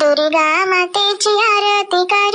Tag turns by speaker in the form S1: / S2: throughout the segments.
S1: दुर्गा मातेची आरती कर.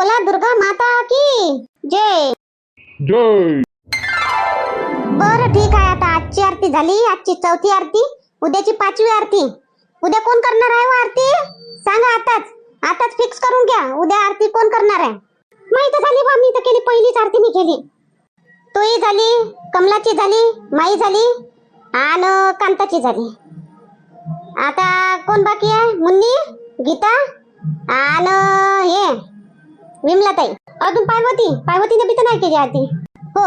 S1: बोला दुर्गा माता की? जय.
S2: जय.
S1: बरं ठीक आहे. आता आजची आरती झाली आजची चौथी आरती उद्याची पाचवी आरती. उद्या कोण करणार आहे हो आरती? सांगा आताच. आताच फिक्स करून घ्या. उद्या आरती कोण करणार आहे? माहीत झाली बा मी तर केली पहिलीच आरती मी केली. तोही झाली कमलाची झाली माई झाली आणि कांताची झाली. आता कोण बाकी आहे? मुन्नी गीता आणि हे. विमलाताई अजून पार्वती? पार्वतीने बी तर नाही केली आरती. हो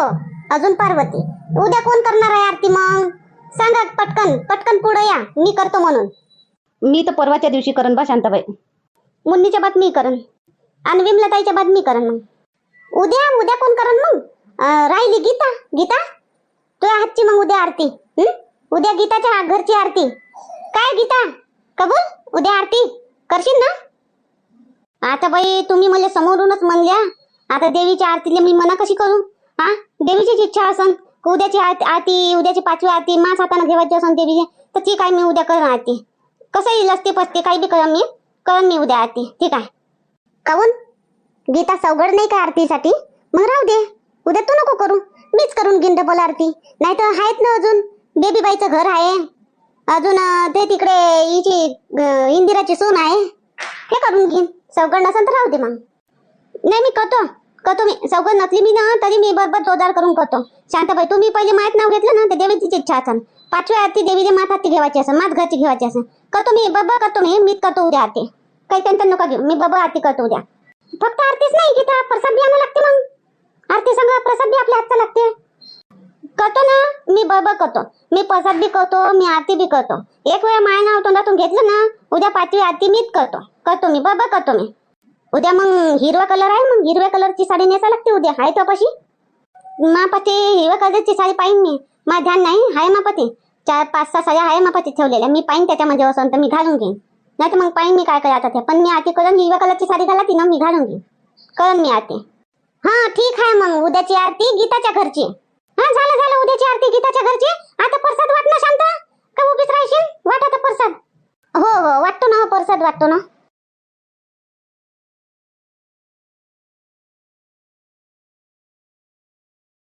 S1: अजून पार्वती. उद्या कोण करणार आहे आरती मग? सांगा पटकन पटकन पुढे या. मी करतो म्हणून.
S3: मी तर परवाच्या दिवशी करण बा शांताबाई.
S1: मुन्नीच्या बाद मी करण आणि विमलाताईच्या बाद मी करण मग. उद्या उद्या कोण करण मग? राहिली गीता? गीता? तुझ्या हातची मग उद्या आरती? उद्या गीताच्या घरची आरती. काय गीता? कबूल? उद्या आरती. करशील ना? आता बाई तुम्ही मला समोरूनच म्हणल्या. आता देवीच्या आरतीला मी मना कशी करू? हा? देवीचीच इच्छा असन. उद्याची आरती आरती उद्याची पाचवी आरती मास हाताने घेवायची असन देवीची तर ठीक आहे मी उद्या करून आरती? कसं येईल असते पसते काही बी करा मी. करण मी उद्या आरती. ठीक आहे. काऊन? गीता सवगड नाही का आरतीसाठी? मग राहू दे. उद्या तू नको करू. मीच करून घेईन डबल आरती. नाही तर आहेत ना अजून? बेबीबाईचं घर आहे. अजून ते तिकडे हिची इंदिराची सून आहे. हे करून घेईन. सवगड नसेल तर राहू दे मग. नाही मी करतो. करतो मी. सवगड नसली मी ना तरी मी बरोबर जोरदार करून करतो. शांताबाई तुम्ही पहिले माहीत नाव घेतलं ना ते देवीचीच इच्छा असेल पाचवी आरती देवीच्या मात हाती घेवायची असेल माझ घरची घेवायची असेल करतो मी बरोबर करतो मी. मीच करतो उद्या आरती. काही टेन्शन नका घेऊ. मी बरोबर आरती करतो उद्या. फक्त आरतीच नाही की त्या प्रसाद बी आम्हाला लागते मग. आरती संग प्रसाद बी आपल्या हातचा लागते. करतो ना मी बरोबर करतो. मी प्रसाद बी करतो मी आरती बी करतो. एक वेळा माय नाव तोंडातून घेतलं ना उद्या पाचवी आरती मीच करतो. करतो मी बाबा करतो मी उद्या मग हिरवा कलर आहे मग हिरव्या कलरची साडी नेसा लागते उद्या. आहे तोपाशी मापाती हिरव्या कलरची साडी पाहिन मी. मा ध्यान नाही? आहे मापाती चार पाच सहा साड्या आहे मापाती ठेवलेल्या. मी पाहिन त्याच्यामध्ये असं तर मी घालून घेईन. नाही तर मग पाहिन मी काय काय आता ते. पण मी आरती करून हिरव्या कलरची साडी घाला ती ना मी घालून घेईन. करून मी आरती हा ठीक आहे मग. उद्याची आरती गीताच्या घरची. हा झालं झालं. उद्याची आरती गीताच्या घरची. आता प्रसाद वाटणं शांत? का उभीच राहशील? वाट आता प्रसाद. हो हो. वाटतो ना परसाद प्रसाद वाटतो ना.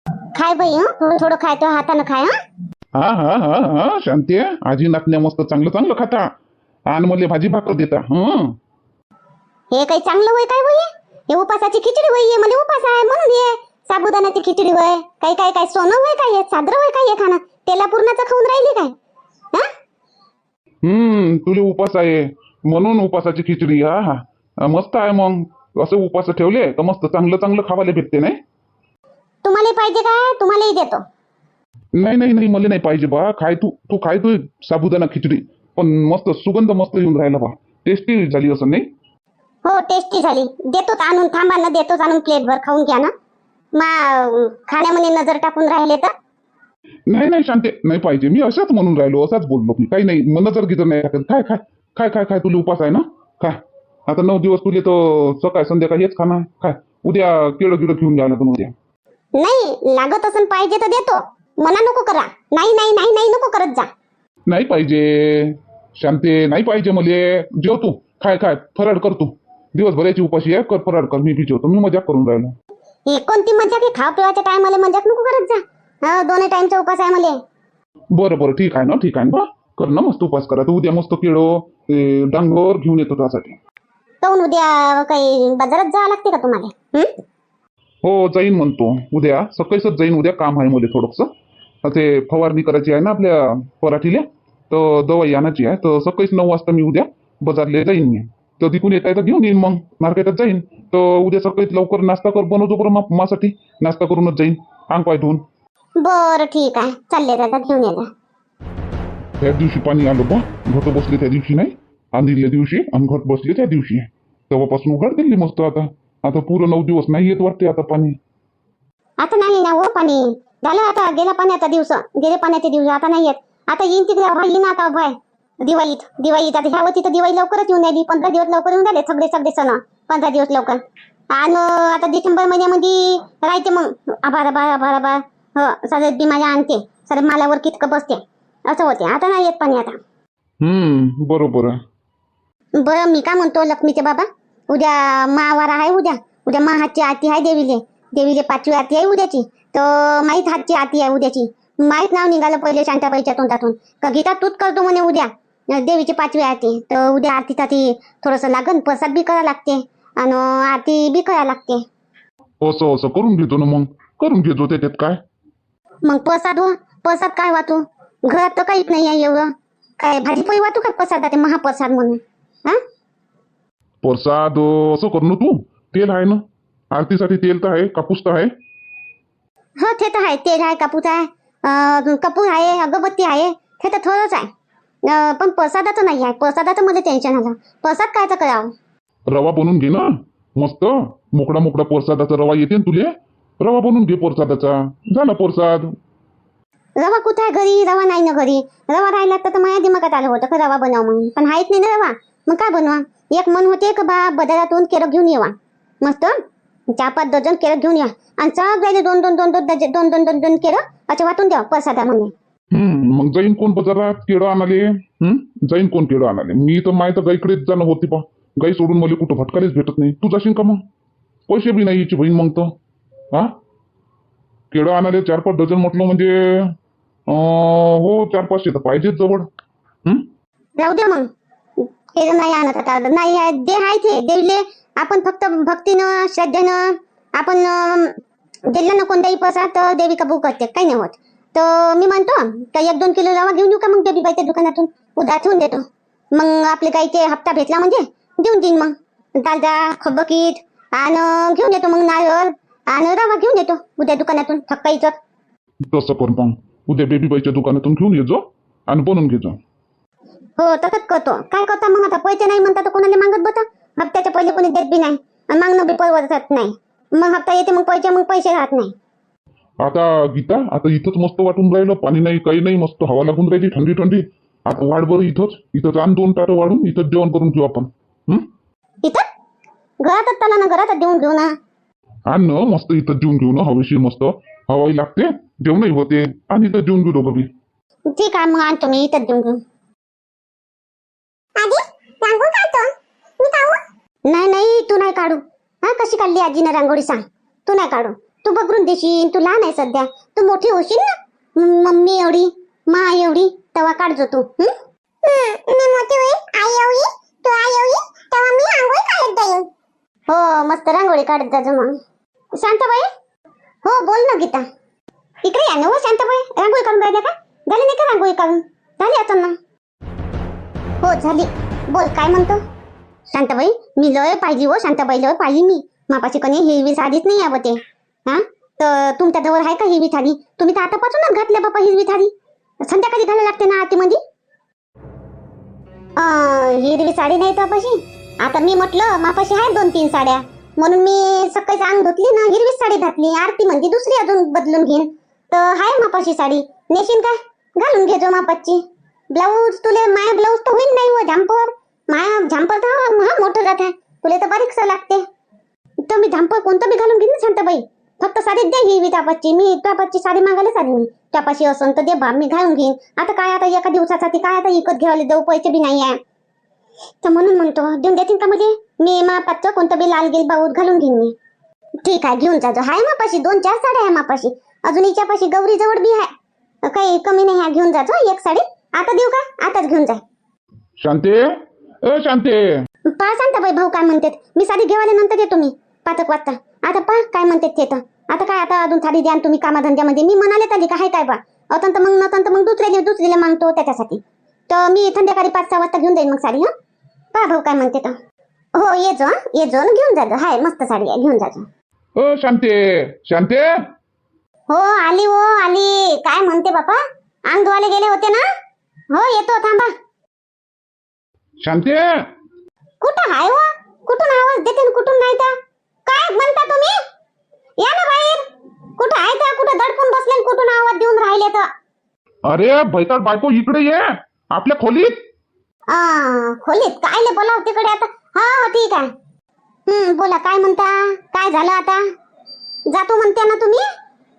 S1: खाय बाई हं? थोडं थोडं खाय तो हातानं खाय हं?
S2: हा हा हा हा शांती आहे आजी नाचण्या मस्त चांगलं चांगलं खाता. आणि मला भाजी भाकर देता हं?
S1: हे काही चांगलं होय काय होय हे उपासाची खिचडी होय मला उपास आहे म्हणून हे साबुदाण्याची खिचडी होय काही काय काय सोनं होय काय हे सादर होय काय हे खाणं? तेला पूर्णाचं खाऊन राहिली काय? हा?
S2: हम्म तुले उपास आहे. म्हणून उपासाची खिचडी हा हा. मस्त आहे मग. असं उपास ठेवले तर मस्त चांगलं चांगलं खावायला भेटते नाही?
S1: तुम्हाला पाहिजे का तुम्हालाही देतो.
S2: नाही नाही नाही मला नाही पाहिजे बा. खाय तू तू खाय तू साबुदाणा खिचडी. पण मस्त सुगंध मस्त येऊन राहिला बा. टेस्टी झाली असं नाही?
S1: हो टेस्टी झाली. देतोच आणून थांबा ना देतोच आणून प्लेटभर खाऊन घ्या ना. मा खाण्यामध्ये नजर टाकून राहिले तर?
S2: नाही नाही शांते नाही पाहिजे. मी अशाच म्हणून राहिलो असाच बोललो मी. काही नाही मन जर गिजर नाही टाकत काय काय काय काय काय तुला उपास आहे ना? काय आता नऊ दिवस तुले तर सकाळ संध्याकाळ हेच खाना काय उद्या केळं गिळं घेऊन घ्या पण उद्या.
S1: नाही लागत असून पाहिजे तर देतो. मना नको करा. नाही नाही नाही नाही नको करत जा.
S2: नाही पाहिजे. शांते नाही पाहिजे मले. जेव तू खाय खाय. फराड कर तू. दिवसभराची उपाशी आहे. कर फराड कर. मी जेवतो. मी मजाक करून राहिलो.
S1: ही कोणती मजा की खाव पिवाच्या टायमाला मजाक नको करत जा. हा दोन्ही टाइमचा उपास आहे मला.
S2: बरं बरं. ठीक आहे ना ठीक आहे ना. कर ना मस्त उपास करा. तर उद्या मस्त केळं ते डांगर घेऊन येतो त्यासाठी.
S1: काऊन उद्या काही बाजारात जावं लागते का तुम्हाला? हं?
S2: हो जाईन म्हणतो. उद्या. सकाळीच जाईन. उद्या काम आहे मला थोडंसं. ते फवारणी करायची आहे ना आपल्या पराठीला तर दवाई आणायची आहे. तर सकाळीच नऊ वाजता मी उद्या बाजारला जाईन मी. तर तिकून येता येता घेऊन येईन मग. मार्केटात जाईन. तर उद्या सकाळी लवकर नाश्ता कर बनवतो बरं मासाठी. नाश्ता करूनच जाईन. अंग पाय धुवून.
S1: बरं ठीक आहे. चालले दादा घेऊन ये जा.
S2: त्या दिवशी पाणी आलं बा. घट बसले त्या दिवशी नाही. आंधील्या दिवशी आणि घट बसले त्या दिवशी. तेव्हापासून उघड दिली मस्त आता. आता पुरं नऊ दिवस नाही येत वाटते आता पाणी.
S1: आता नाही ना हो पाणी. झालं आता गेला पाण्याचा दिवस. गेले पाण्याचे दिवस आता नाही येत. आता येईन तिकडे येईन आता अभय दिवाळीत दिवाळीत. आता ह्या वर्षी तर दिवाळी लवकरच येऊन राहिली. पंधरा दिवस लवकर येऊन राहिले सगळे सगळे सण. पंधरा दिवस लवकर. आणि आता डिसेंबर महिन्यामध्ये राहते मग. आभार आभार आभार आभार. हो सगळे बिमाऱ्या आणते सगळे मालावर कितकं बसते. असं होते. आता नाही येत पाणी आता.
S2: हम्म बरोबर.
S1: बरं मी काय म्हणतो लक्ष्मीचे बाबा? उद्या मावार आहे उद्या. उद्या महाची आरती आहे देवीले. देवीले पाचवी आरती आहे उद्याची. तर माहीत हातची आरती आहे उद्याची. माहीत नाव निघालं पहिले शांताबाईच्या तोंडातून. का गीता तूच करतो म्हणे उद्या. देवीची पाचवी आरती तर उद्या आरतीसाठी थोडंसं लागन प्रसाद बी करा लागते. आणि आरती बी करा लागते.
S2: असं असं करून घेतो ना मग. करून घेतो त्याच्यात काय?
S1: मग प्रसाद हो. प्रसाद काय वाटू घरात तर काहीच नाही आहे एवढं. काय भाजी पोळी वाटू का प्रसाद ते महाप्रसाद म्हणून. हा?
S2: प्रसाद असं कर ना तू तेल आहे ना? आरतीसाठी तेल तर आहे कापूस तर आहे.
S1: हो ते तर आहे तेल आहे कापूस आहे. अं, कपूर आहे अगरबत्ती आहे ते तर थोडंच आहे. अं, पण प्रसादाचं नाही आहे प्रसादाचं मध्ये टेन्शन आलं. प्रसाद कायचं करावं?
S2: रवा बनवून घे ना. मस्त. मोकळा मोकळा प्रसादाचा रवा येते ना तुले. रवा बनवून घे प्रसादाचा. झाला प्रसाद.
S1: रवा कुठे आहे घरी? रवा नाही ना घरी. रवा राहिला तर माझ्या दिमागात आलं होतं का रवा बनव म्हणून पण आहेच नाही ना रवा. मग काय बनवा? एक मन होते का बा बाजारातून केरं घेऊन येवा. मस्त? चार पाच डझन केरं घेऊन या. आणि सगळ्याला दोन दोन दोन दोन डझन दोन दोन दोन दोन केरं असे वाटून द्या प्रसादामध्ये
S2: हम्म मग जाईन कोण बाजारात केळं आणाले? हम्म जाईन कोण केळं आणाले? मी तर माहीत गाईकडेच जाणं होती पा गाई सोडून मला कुठं भटकारीच भेटत नाही. तू जाशील का मग? पैसे बी नाही याची बहीण मग तर. हा? केळं आणाले चार पाच डझन म्हटलं म्हणजे अं, हो चार पाचशे तर पाहिजेच जवळ. हम्म?
S1: राहू दे मग. केलं नाही आणत आता नाही आहे, आहे ते देवीले आपण फक्त भक्तीनं श्रद्धेनं आपण दिलं ना कोणताही प्रसाद तर देवी कबूल करते. काही नाही होत. तर मी म्हणतो का एक दोन किलो रवा घेऊन येऊ का मग देवी बाईच्या दुकानातून? उद्या ठेवून देतो. मग आपले गाईचे हप्ता भेटला म्हणजे देऊन देईन मग. दालदा खबकीत आणि घेऊन येतो मग नारळ आणि रवा घेऊन येतो उद्या दुकानातून थक्काईचं
S2: तसं कर मग उद्या बेबीबाईच्या दुकानातून घेऊन ये आणि बनवून घे
S1: हो तसंच करतो. काय करता मग आता? पैसे नाही म्हणता तर कोणाला मागत बता हप्त्याच्या पहिले कोणी देत बी नाही. आणि मागणं बी परवडत नाही. मग हप्ता येते मग पैसे मग पैसे राहत नाही.
S2: आता गीता आता इथंच मस्त वाटून राहिलं. पाणी नाही काही नाही मस्त हवा लागून राहिली थंडी थंडी. आता वाढ बरं इथंच. इथंच आण दोन ताटं वाढून इथंच जेवण करून घेऊ आपण?
S1: इथं? घरातच चला ना घरातच देऊन घेऊ ना.
S2: आण ना मस्त इथं जेवून घेऊ ना हवेशीर मस्त. हवाही लागते जेवणही होते. आणि इथं जेवून घेऊ दोघं बी.
S1: ठीक आहे मग आणतो मी इथंच देऊन घेऊ. नाही नाही तू नाही काढू. हा कशी काढली आजीनं रांगोळी सांग. तू नाही काढू. तू बघून देशील. तू लहान आहे सध्या. तू मोठी होशील ना? मम्मी एवढी मा एवढी तेव्हा काढजो तू. हं? मी मोठी होईल आई एवढी तू आई एवढी तेव्हा मी रांगोळी काढत जाईन हो मस्त रांगोळी काढत जाजो मग. शांताबाई? हो बोल ना गीता. इकडे या ना हो शांताबाई. रांगोळी काढून राहिल्या का? झाली नाही का रांगोळी काढून? झाली आता ना? हो झाली. बोल काय म्हणतो? शांताबाई मी लय पाहिली हो शांताबाई लय पाहिली मी. मापाची कणी हिरवी साडीच नाही यावं ते. हा? तर तुमच्या जवळ आहे का हिरवी थाळी तुम्ही तर आतापासूनच घातल्या बापा हिरवी थाळी संध्याकाळी घालायला लागते ना आरतीमध्ये अं, हिरवी साडी नाही तर आता मी म्हटलं मापाशी आहे दोन तीन साड्या. म्हणून मी सकाळीच अंग धुतली ना हिरवीच साडी घातली. आरती म्हणजे दुसरी अजून बदलून घेईन. तर हाय मापाशी साडी. नेशीन काय घालून घेजो मापाची. ब्लाऊज तुले माया ब्लाऊज तर होईन नाही हो झांपर माया झांपर तर हा मोठं जात आहे. तुले तर बारीकसं लागते. तर मी झांपर कोणतं बी घालून घेईन ना शांताबाई. फक्त साडीच द्या ही तापाची मी त्यापाची साडी मागायला साडी मी त्यापाशी असन तर दे बा मी घालून घेईन. आता काय आता एका दिवसासाठी काय आता विकत घ्यायला देऊ पैसे बी नाही आहे. तर म्हणून म्हणतो देऊन देतील का म्हणजे मी मापाचं कोणतं बी लाल गेल बाऊत घालून घेईन मी. ठीक आहे घेऊन जातो हाय मापाशी दोन चार साड्या आहे मापाशी. अजून हिच्यापाशी गौरी जवळ बी आहे. काही कमी नाही आहे घेऊन जातो एक साडी. आता देऊ का? आताच घेऊन जा
S2: शांते? ए शांते!
S1: पहा शांताबाई भाऊ काय म्हणतात. मी साडी घेवाले नंतर येतो मी. पाचक वाजता. आता पहा काय म्हणतात ते तर. आता काय आता अजून साडी द्या न तुम्ही कामाधंद्यामध्ये. मी म्हणाले तरी काय काय बा? अतंत मग नतंत मग दुसऱ्या दुसरीला मागतो त्याच्यासाठी. तर मी संध्याकाळी पाच सहा वाजता घेऊन जाईन मग साडी हा? पहा भाऊ काय म्हणते तर. हो ये जो हं, ये जो न घेऊन जाजो हाय मस्त साडी आहे. घेऊन
S2: ओ शांते! शांते?
S1: हो आली हो आली. काय म्हणते बापा? अंग गेले होते ना? हो येतो थांबा.
S2: शांते?
S1: कुठं हाय हो? कुठून आवाज देते न कुठून नाही तर? काय म्हणता तुम्ही? या ना बाहेर. कुठं आहे त्या? कुठं दडपून बसले न कुठून आवाज देऊन राहिले तर?
S2: अरे भैताळ बायको इकडे ये. आपल्या खोलीत?
S1: आ, खोलीत? काय ले बोलाव तिकडे आता? हा हा ठीक आहे. हम्म बोला काय म्हणता? काय झालं आता? जातो म्हणते ना तुम्ही?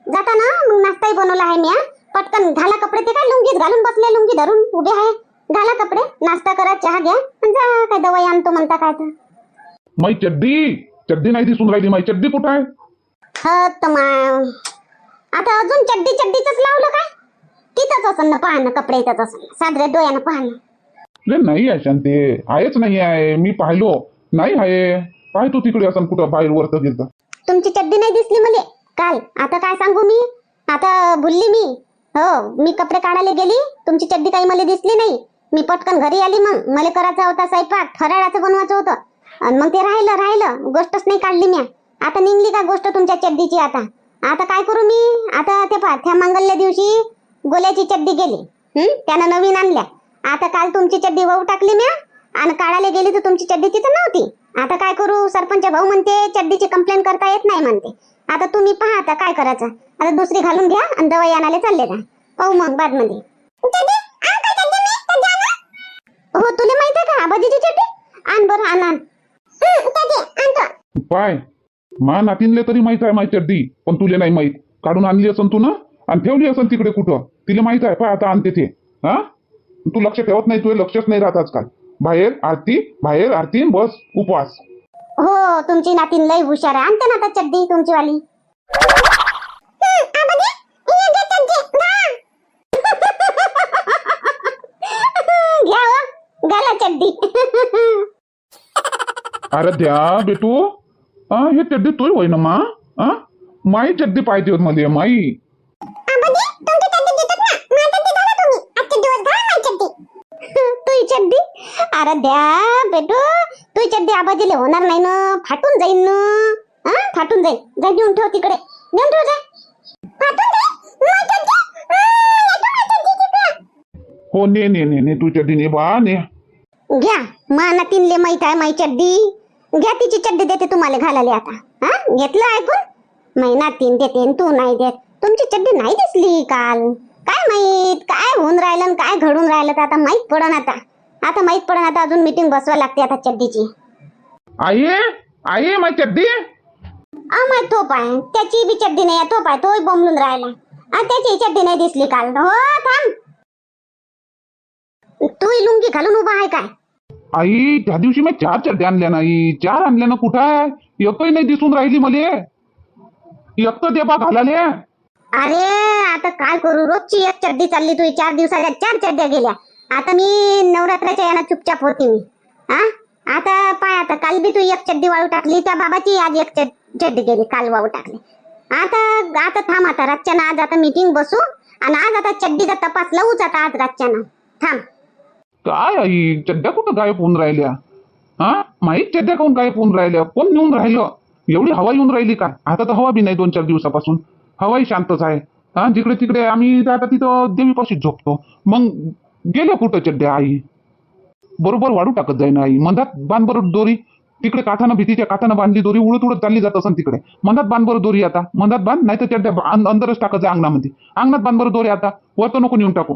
S1: जाता ना? मग नाश्ताही बनवला आहे मी हा. पटकन घाला कपडे ते काय लुंगीत घालून बसले लुंगी धरून उभे आहे. घाला कपडे नाश्ता करा चहा घ्या आणि जा काय दवाई आणतो म्हणता काय तर.
S2: माई चड्डी चड्डी नाही दिसून राहिली माई. चड्डी कुठं आहे?
S1: ह तमा आता अजून चड्डी चड्डीच लावलं काय? तिथंच असं ना पहा ना कपडे इथंच असं साधरे डोळ्यानं पहा ना
S2: रे नाही आहे शांते. आहेच नाही आहे. मी पाहिलो. नाही आहे. पाय तू तिकडे असं कुठं बाहेर वरत गेलं
S1: तुमची चड्डी नाही दिसली मले. काल. आता काय सांगू मी? आता भुलली मी. हो मी कपडे काढायला गेली. तुमची चड्डी काही मला दिसली नाही. मी पटकन घरी आली मग. मला करायचा होता स्वयंपाक. फराळाचं बनवायचं होतं. आणि मग ते राहिलं राहिलं. गोष्टच नाही काढली मी आता निघली का गोष्ट तुमच्या चड्डीची आता? आता काय करू मी? आता ते पहा त्या मंगलल्या दिवशी गोल्याची चड्डी गेली. हम्म त्यानं नवीन आणल्या. आता काल तुमची चड्डी वाहू टाकली म्या. आणि काढायला गेली तर तुमची चड्डी तिथं नव्हती. आता काय करू? सरपंच भाऊ म्हणते चड्डीची कंप्लेंट करता येत नाही म्हणते. आता तुम्ही पहा आता काय करायचं. आता दुसरी घालून घ्या आणि दवाई आणायला चालले जा. पाहू मग बादमध्ये हो तुला माहीत आहे का? आबाजीची चड्डी? आण बरं आण.
S2: पाय. मा नातीनले तरी माहीत आहे माई चड्डी पण तुले नाही माहीत. काढून आणली असन तू ना? आणि ठेवली असन तिकडे कुठं? तिला माहीत आहे पाय आता आणते ते हा? तू लक्ष ठेवत नाही तुझे लक्षच नाही राहत आजकाल. बाहेर आरती बाहेर आरती बस उपवास.
S1: हो तुमची नातीन लय हुशार आहे. आणते ना आता चड्डी तुमची वाली हो, घाला चड्डी.
S2: अरे द्या बेटू हा हे चड्डी तू होय ना मा? हा माई चड्डी पाहिजे होत मध्ये माई.
S1: तुई चड्डी? अरे द्या बेटू. तुई चड्डी आबाजीले होणार नाही ना? फाटून जाईन ना? हा? फाटून जाईल जा घेऊन ठेव तिकडे. घेऊन ठेव जा.
S2: हो ने ने ने ने तू चड्डी ने बा ने.
S1: घ्या. माना तिनले माहीत आहे माई चड्डी. घ्या तिची चड्डी देते तुम्हाला घालायला आता. हा? घेतलं ऐकून? महिना तीन देते तू नाही देत. तुमची चड्डी नाही दिसली काल. काय माहीत? काय होऊन राहिलं काय घडून राहिलं तर आता माहीत पडन आता. आता माहीत पडन आता अजून मीटिंग बसवा लागते आता चड्डीची.
S2: आई आई माई चड्डी?
S1: अमाय तो पाय त्याची बी चड्डी नाही तो पाय तोही बोंबलून राहिला. आ, त्याची चड्डी नाही दिसली काल. हो थांब. तू लुंगी घालून उभा आहे काय?
S2: आई त्या दिवशी मी चार चड्ड्या आणल्या नाही. चार आणल्या ना कुठं आहे? एकही नाही दिसून राहिली मले. एक तर बा घालाले.
S1: अरे आता काय करू? रोजची एक चड्डी चालली तुझी. चार दिवसाच्या चार चड्ड्या गेल्या. आता मी नवरात्राच्या यानं चुपचाप होती मी. हा आता पाय आता काल बी तू एक चड्डी वाळू टाकली त्या बाबाची आज एक चड्डी गेली काल वाळू टाकली. आता आता थांब आता रातच्यानं आज आता मीटिंग बसू आणि आज आता चड्डीचा तपास लावूच आता आज रातच्यानं. थांब.
S2: काय आई चड्ड्या कुठं गायब होऊन राहिल्या? हा माहीत चड्ड्या कोण गायब होऊन राहिल्या? कोण नेऊन राहिलं? एवढी हवा येऊन राहिली काय आता तर हवा बी नाही दोन चार दिवसापासून. हवाही शांतच आहे. हा जिकडे तिकडे आम्ही आता तिथं देवीपाशीच झोपतो. मग गेल्या कुठं चड्ड्या आई? बरोबर वाढू टाकत जाईन आई. मधात बांधबर दोरी. तिकडे काठानं भीतीच्या काठानं बांधली दोरी उडत उडत चालली जात असन तिकडे. मधात बांधबर दोरी आता. मधात बांध नाही तर चड्ड्या अंदरच टाकत जा अंगणामध्ये. अंगणात बांधबर दोरी आता. वरतो नको नेऊन टाकू.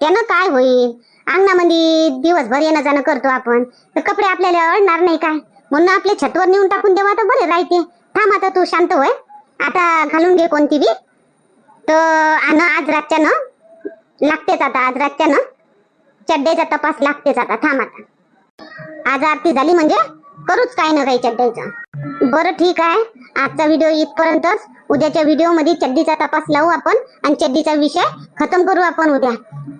S1: त्यानं काय होईल? अंगणामध्ये दिवसभर येणं जाणं करतो आपण. तर कपडे आपल्याला अडणार नाही काय? म्हणून आपले छतवर नेऊन टाकून देवा तर बरे राहते. थांब आता तू शांत होय. आता घालून घे कोणती बी. तर आण आज रातच्यानं लागतेच आता. आज रातच्या ना चड्ड्याचा तपास लागतेच आता. थांब आता. आज आरती झाली म्हणजे करूच काय ना काही चड्ड्याचा बरं ठीक आहे. आजचा व्हिडिओ इथपर्यंतच. उद्याच्या व्हिडिओमध्ये चड्डीचा तपास लावू आपण आणि चड्डीचा विषय खतम करू आपण उद्या.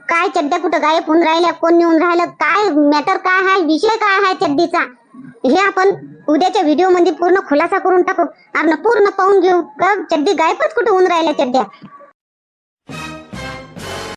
S1: काय चड्ड्या कुठं गायब होऊन राहिल्या कोण नेऊन राहिलं काय मॅटर काय आहे विषय काय आहे चड्डीचा? हे आपण उद्याच्या व्हिडिओमध्ये पूर्ण खुलासा करून टाकू. आपण पूर्ण पाहून घेऊ का चड्डी गायबच कुठं होऊन राहिल्या चड्ड्या?